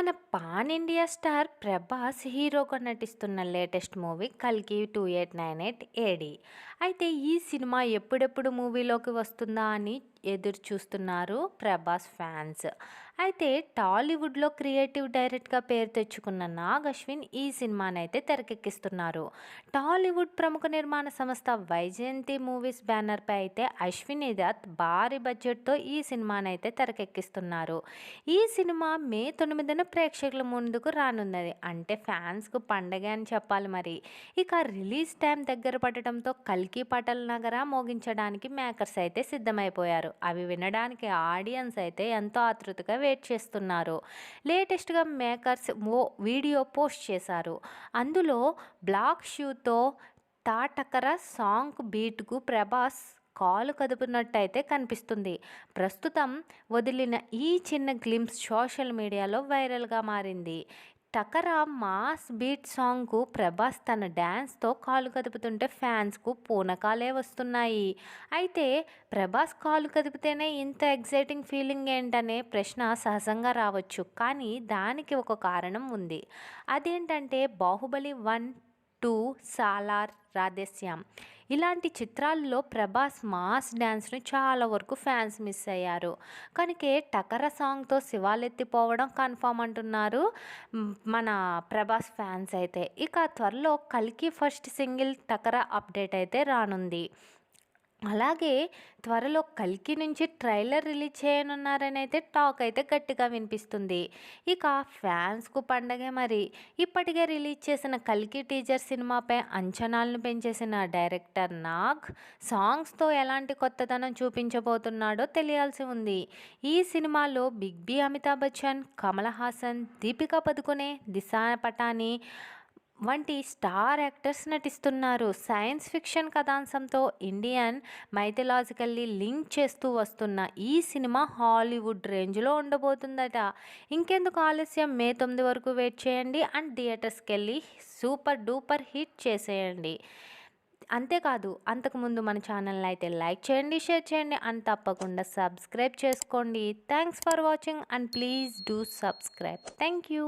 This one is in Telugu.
మన పాన్ ఇండియా స్టార్ ప్రభాస్ హీరోగా నటిస్తున్న లేటెస్ట్ మూవీ కల్కి two eight nine eight AD. అయితే ఈ సినిమా ఎప్పుడెప్పుడు మూవీలోకి వస్తుందా అని ఎదురు చూస్తున్నారు ప్రభాస్ ఫ్యాన్స్. అయితే టాలీవుడ్లో క్రియేటివ్ డైరెక్ట్గా పేరు తెచ్చుకున్న నాగ్ అశ్విన్ ఈ సినిమానైతే తెరకెక్కిస్తున్నారు. టాలీవుడ్ ప్రముఖ నిర్మాణ సంస్థ వైజయంతి మూవీస్ బ్యానర్పై అయితే అశ్విన్ ఇదత్ భారీ బడ్జెట్తో ఈ సినిమానైతే తెరకెక్కిస్తున్నారు. ఈ సినిమా మే తొమ్మిదిన ప్రేక్షకుల ముందుకు రానున్నది. అంటే ఫ్యాన్స్కు పండగ అని చెప్పాలి మరి. ఇక రిలీజ్ టైం దగ్గర పడటంతో కల్కి పటల్ నగర మోగించడానికి మేకర్స్ అయితే సిద్ధమైపోయారు. అవి వినడానికి ఆడియన్స్ అయితే ఎంతో ఆతృతగా వెయిట్ చేస్తున్నారు. లేటెస్ట్గా మేకర్స్ ఓ వీడియో పోస్ట్ చేశారు. అందులో బ్లాక్ షూతో తాటకర సాంగ్ బీట్కు ప్రభాస్ కాలు కదుపునట్టయితే కనిపిస్తుంది. ప్రస్తుతం వదిలిన ఈ చిన్న గ్లిమ్స్ సోషల్ మీడియాలో వైరల్గా మారింది. టకరా మాస్ బీట్ సాంగ్కు ప్రభాస్ తన డ్యాన్స్తో కాలు కదుపుతుంటే ఫ్యాన్స్కు పూనకాలే వస్తున్నాయి. అయితే ప్రభాస్ కాలు కదిపితేనే ఇంత ఎగ్జైటింగ్ ఫీలింగ్ ఏంటనే ప్రశ్న సహజంగా రావచ్చు. కానీ దానికి ఒక కారణం ఉంది. అదేంటంటే బాహుబలి వన్ టూ సాలార్ రాధేశ్యామ్. ఇలాంటి చిత్రాల్లో ప్రభాస్ మాస్ డ్యాన్స్ను చాలా వరకు ఫ్యాన్స్ మిస్ అయ్యారు. కనుకే టకర సాంగ్తో శివాలెత్తిపోవడం కన్ఫామ్ అంటున్నారు మన ప్రభాస్ ఫ్యాన్స్ అయితే. ఇక త్వరలో కల్కి ఫస్ట్ సింగిల్ టకర అప్డేట్ అయితే రానుంది. అలాగే త్వరలో కల్కి నుంచి ట్రైలర్ రిలీజ్ చేయనున్నారని అయితే టాక్ అయితే గట్టిగా వినిపిస్తుంది. ఇక ఫ్యాన్స్కు పండగే మరి. ఇప్పటికే రిలీజ్ చేసిన కల్కి టీజర్ సినిమాపై అంచనాలను పెంచేసిన డైరెక్టర్ నాగ్ సాంగ్స్తో ఎలాంటి కొత్తదనం చూపించబోతున్నాడో తెలియాల్సి ఉంది. ఈ సినిమాలో బిగ్ బి అమితాబ్ బచ్చన్ కమల్ హాసన్ దీపికా పదుకునే దిశా పటాని వంటి స్టార్ యాక్టర్స్ నటిస్తున్నారు. సైన్స్ ఫిక్షన్ కథాంశంతో ఇండియన్ మైథలాజికల్లీ లింక్ చేస్తూ వస్తున్న ఈ సినిమా హాలీవుడ్ రేంజ్లో ఉండబోతుందట. ఇంకెందుకు ఆలస్యం? మే తొమ్మిది వరకు వెయిట్ చేయండి. అండ్ థియేటర్స్కి వెళ్ళి సూపర్ డూపర్ హిట్ చేసేయండి. అంతేకాదు అంతకుముందు మన ఛానల్ని అయితే లైక్ చేయండి షేర్ చేయండి అండ్ తప్పకుండా సబ్స్క్రైబ్ చేసుకోండి. Thanks for watching and please do subscribe. Thank you